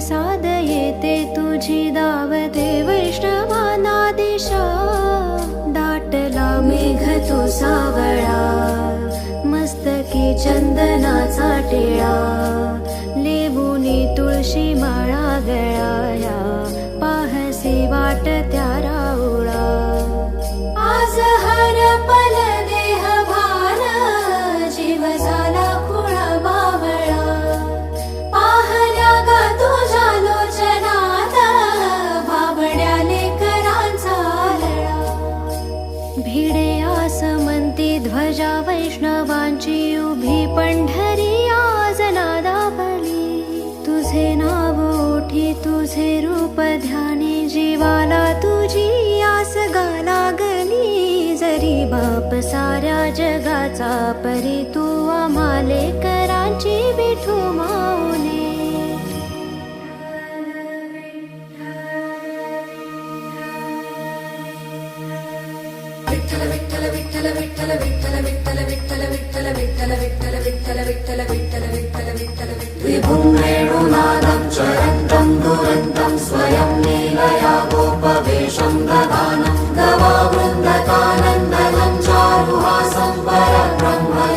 साद येते तुझी दावते वैष्णवाना दिशा दाटला मेघ तो सावळा मस्तकी चंदनाचा टिळा. भिडे आसमंती ध्वजा वैष्णवांची उभी पंढरी आज नादाबली. तुझे नाव ओठी तुझे रूप ध्यानी जीवाला तुझी आस गा लागली जरी बाप साऱ्या जगाचा परी तू விட்டல விட்டல விட்டல விட்டல விட்டல விட்டல விட்டல விட்டல விட்டல விட்டல விட்டல विठ्ठल विठ्ठल विठ्टल विठ्ठल विठ्टल विठ्ठल विठ्टल विठ्ठल वित्तल विठ्टल वित्तल वित्तल वित्तलु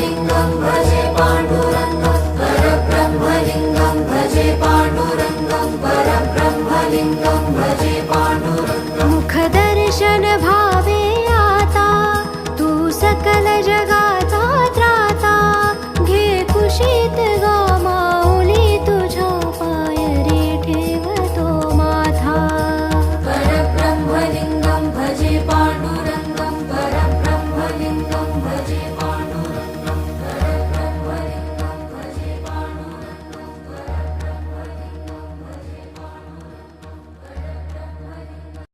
चिङ्गं व्रजे पाडो रङ्गं ब्रह्मलिङ्गं पाडो रङ्गं वर ब्रह्मलिङ्गं व्रजे पाडो